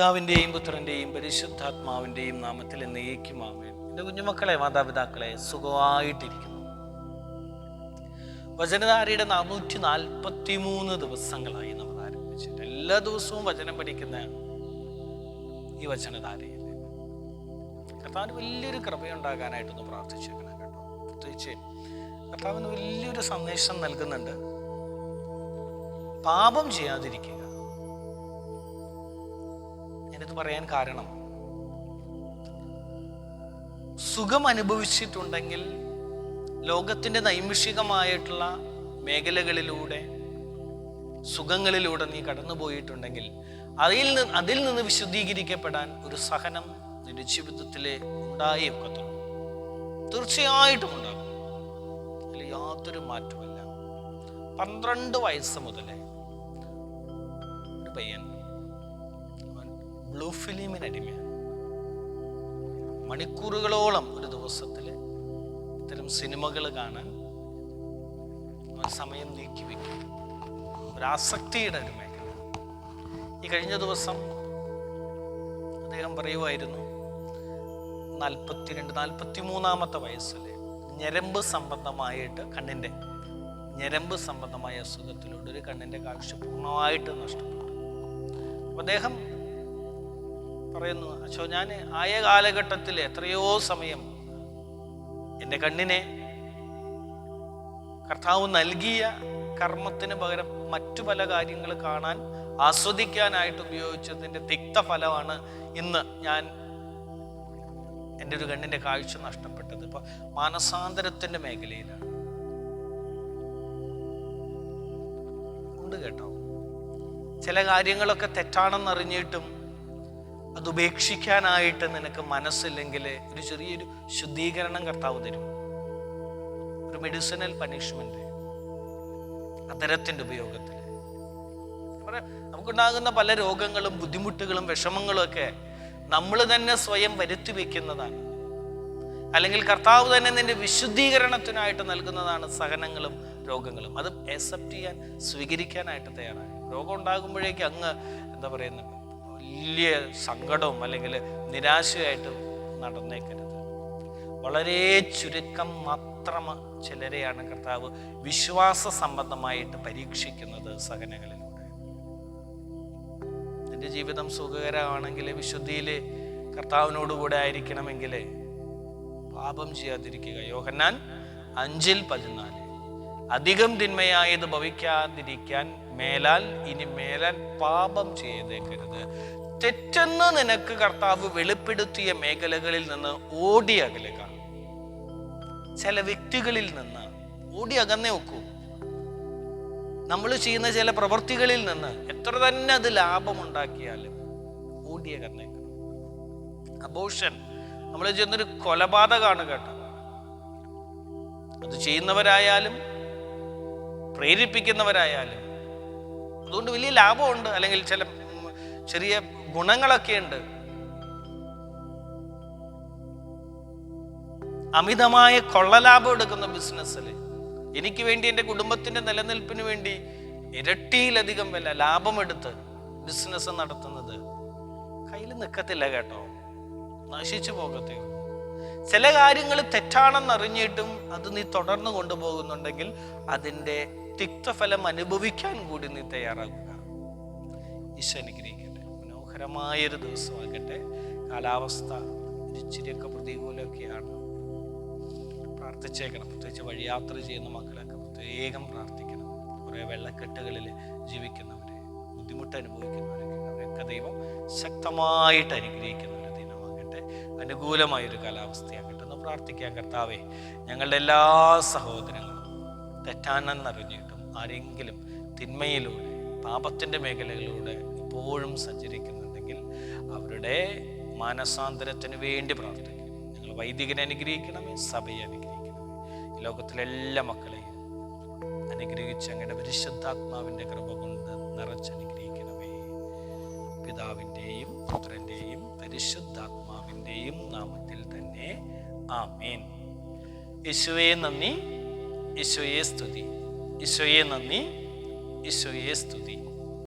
പിതാവിന്റെയും പുത്രന്റെയും പരിശുദ്ധാത്മാവിന്റെയും നാമത്തിൽ നീക്കുമാവേ എന്റെ കുഞ്ഞുമക്കളെ മാതാപിതാക്കളെ സുഖമായിട്ടിരിക്കുന്നു. വചനധാരയുടെ നാനൂറ്റി നാൽപ്പത്തി മൂന്ന് ദിവസങ്ങളായി നമ്മൾ ആരംഭിച്ചിട്ട് എല്ലാ ദിവസവും വചനം പഠിക്കുന്ന ഈ വചനധാരയിൽ. കർത്താവിന് വലിയൊരു കൃപയുണ്ടാകാനായിട്ടൊന്ന് പ്രാർത്ഥിച്ചേക്കണം കേട്ടോ. പ്രത്യേകിച്ച് കർത്താവിന് വലിയൊരു സന്ദേശം നൽകുന്നുണ്ട്. പാപം ചെയ്യാതിരിക്കുക. ഞാനിത് പറയാൻ കാരണം സുഖം അനുഭവിച്ചിട്ടുണ്ടെങ്കിൽ ലോകത്തിന്റെ നൈമിഷികമായിട്ടുള്ള മേഖലകളിലൂടെ സുഖങ്ങളിലൂടെ നീ കടന്നുപോയിട്ടുണ്ടെങ്കിൽ അതിൽ നിന്ന് അതിൽ നിന്ന് വിശുദ്ധീകരിക്കപ്പെടാൻ ഒരു സഹനം നിന്റെ ജീവിതത്തിൽ ഉണ്ടായേ ഒക്കത്തുള്ളൂ തീർച്ചയായിട്ടും ഉണ്ടാകും. അതിൽ യാതൊരു മാറ്റമില്ല പന്ത്രണ്ട് വയസ്സ് മുതലേ പയ്യൻ ബ്ലൂ ഫിലിമിന് അടിമയാണ് മണിക്കൂറുകളോളം ഒരു ദിവസത്തിൽ ഇത്തരം സിനിമകൾ കാണാൻ സമയം നീക്കി വയ്ക്കും ഒരാസക്തിയുടെ ഒരു മേഖല. ഈ കഴിഞ്ഞ ദിവസം അദ്ദേഹം പറയുമായിരുന്നു നാൽപ്പത്തിരണ്ട് നാൽപ്പത്തി മൂന്നാമത്തെ വയസ്സിൽ ഞരമ്പ് സംബന്ധമായിട്ട് കണ്ണിന്റെ ഞരമ്പ് സംബന്ധമായ അസുഖത്തിലൂടെ ഒരു കണ്ണിന്റെ കാഴ്ച പൂർണമായിട്ട് നഷ്ടപ്പെട്ടു. അദ്ദേഹം പറയുന്നു. അച്ഛോ ഞാൻ ആയ കാലഘട്ടത്തിൽ എത്രയോ സമയം എന്റെ കണ്ണിനെ കർത്താവ് നൽകിയ കർമ്മത്തിന് പകരം മറ്റു പല കാര്യങ്ങൾ കാണാൻ ആസ്വദിക്കാനായിട്ട് ഉപയോഗിച്ചതിന്റെ തിക്തഫലമാണ് ഇന്ന് ഞാൻ എന്റെ ഒരു കണ്ണിന്റെ കാഴ്ച നഷ്ടപ്പെട്ടത്. ഇപ്പൊ മാനസാന്തരത്തിന്റെ മേഖലയിലാണ്. കേട്ടോ. ചില കാര്യങ്ങളൊക്കെ തെറ്റാണെന്നറിഞ്ഞിട്ടും അത് ഉപേക്ഷിക്കാനായിട്ട് നിനക്ക് മനസ്സില്ലെങ്കിൽ ഒരു ചെറിയൊരു ശുദ്ധീകരണം കർത്താവ് തരും. ഒരു മെഡിസിനൽ പണിഷ്മെന്റ് അതരത്തിന്റെ ഉപയോഗത്തിൽ. നമുക്കുണ്ടാകുന്ന പല രോഗങ്ങളും ബുദ്ധിമുട്ടുകളും വിഷമങ്ങളും ഒക്കെ നമ്മൾ തന്നെ സ്വയം വരുത്തി വെക്കുന്നതാണ്. അല്ലെങ്കിൽ കർത്താവ് തന്നെ നിന്റെ വിശുദ്ധീകരണത്തിനായിട്ട് നൽകുന്നതാണ് സഹനങ്ങളും രോഗങ്ങളും. അത് അക്സെപ്റ്റ് ചെയ്യാൻ സ്വീകരിക്കാനായിട്ട് തയ്യാറായി. രോഗം ഉണ്ടാകുമ്പോഴേക്ക് അങ്ങ് എന്താ പറയുന്നത്? വലിയ സങ്കടവും അല്ലെങ്കിൽ നിരാശയായിട്ട് നടന്നേക്കരുത്. വളരെ ചുരുക്കം മാത്രം ചിലരെയാണ് കർത്താവ് വിശ്വാസ സംബന്ധമായിട്ട് പരീക്ഷിക്കുന്നത് സഹനങ്ങളിലൂടെ. നിന്റെ ജീവിതം സുഖകരമാണെങ്കിൽ വിശുദ്ധിയിൽ കർത്താവിനോടുകൂടെ ആയിരിക്കണമെങ്കിൽ പാപം ചെയ്യാതിരിക്കുക. യോഹന്നാൻ അഞ്ചിൽ പതിനാല്. അധികം തിന്മയായത് ഭവിക്കാതിരിക്കാൻ മേലാൽ ഇനി മേലാൽ പാപം ചെയ്തേക്കരുത്. തെറ്റെന്ന് നിനക്ക് കർത്താവ് വെളിപ്പെടുത്തിയ മേഖലകളിൽ നിന്ന് ഓടി അകലുക ചില വ്യക്തികളിൽ നിന്ന് ഓടി അകന്നേ നോക്കൂ നമ്മൾ ചെയ്യുന്ന ചില പ്രവൃത്തികളിൽ നിന്ന് എത്ര തന്നെ അത് ലാഭമുണ്ടാക്കിയാലും ഓടി അകന്നേക്കണം അബോഷൻ നമ്മൾ ചെയ്യുന്നൊരു കൊലപാതകമാണ് കേട്ടോ. അത് ചെയ്യുന്നവരായാലും പ്രേരിപ്പിക്കുന്നവരായാലും അതുകൊണ്ട് വലിയ ലാഭമുണ്ട്. അല്ലെങ്കിൽ ചില ചെറിയ ഗുണങ്ങളൊക്കെ ഉണ്ട്. അമിതമായ കൊള്ളലാഭം എടുക്കുന്ന ബിസിനസ്സിൽ എനിക്ക് വേണ്ടി എന്റെ കുടുംബത്തിന്റെ നിലനിൽപ്പിന് വേണ്ടി ഇരട്ടിയിലധികം വില ലാഭമെടുത്ത് ബിസിനസ് നടത്തുന്നത് കയ്യിൽ നിൽക്കത്തില്ല കേട്ടോ. നശിച്ചു പോകത്തേ. ചില കാര്യങ്ങൾ തെറ്റാണെന്നറിഞ്ഞിട്ടും അത് നീ തുടർന്ന് കൊണ്ടുപോകുന്നുണ്ടെങ്കിൽ അതിന്റെ തിക്തഫലം അനുഭവിക്കാൻ കൂടി നീ തയ്യാറാകുക. ഈശോ അനുഗ്രഹിക്കട്ടെ. മനോഹരമായൊരു ദിവസമാകട്ടെ. കാലാവസ്ഥ ഇച്ചിരിയൊക്കെ പ്രതികൂലമൊക്കെയാണ്. പ്രാർത്ഥിച്ചേക്കണം. പ്രത്യേകിച്ച് വഴിയാത്ര ചെയ്യുന്ന മക്കളൊക്കെ പ്രത്യേകം പ്രാർത്ഥിക്കണം. കുറേ വെള്ളക്കെട്ടുകളിൽ ജീവിക്കുന്നവരെ ബുദ്ധിമുട്ട് അനുഭവിക്കുന്നവരൊക്കെ അവരൊക്കെ ദൈവം ശക്തമായിട്ട് അനുഗ്രഹിക്കുന്ന ഒരു ദിനമാകട്ടെ. അനുകൂലമായൊരു കാലാവസ്ഥയാകട്ടെ. എന്ന് പ്രാർത്ഥിക്കാൻ കർത്താവേ. ഞങ്ങളുടെ എല്ലാ സഹോദരങ്ങളും തെറ്റാണെന്നറിഞ്ഞിട്ടും ആരെങ്കിലും തിന്മയിലൂടെ പാപത്തിന്റെ മേഖലകളിലൂടെ ഇപ്പോഴും സഞ്ചരിക്കുന്നുണ്ടെങ്കിൽ അവരുടെ മാനസാന്തരത്തിന് വേണ്ടി പ്രാർത്ഥിക്കും. ഞങ്ങൾ വൈദികനെ അനുഗ്രഹിക്കണമേ സഭയെ അനുഗ്രഹിക്കണമേ. ലോകത്തിലെ എല്ലാ മക്കളെയും അനുഗ്രഹിച്ച് അങ്ങയുടെ പരിശുദ്ധാത്മാവിന്റെ കൃപ കൊണ്ട് നിറച്ചനുഗ്രഹിക്കണമേ പിതാവിന്റെയും പുത്രന്റെയും പരിശുദ്ധാത്മാവിന്റെയും നാമത്തിൽ തന്നെ ആമേൻ. യേശുവേ നന്ദി. യേശുവേ സ്തുതി. യേശുവേ നന്ദി. ഈശോയെ സ്തുതി.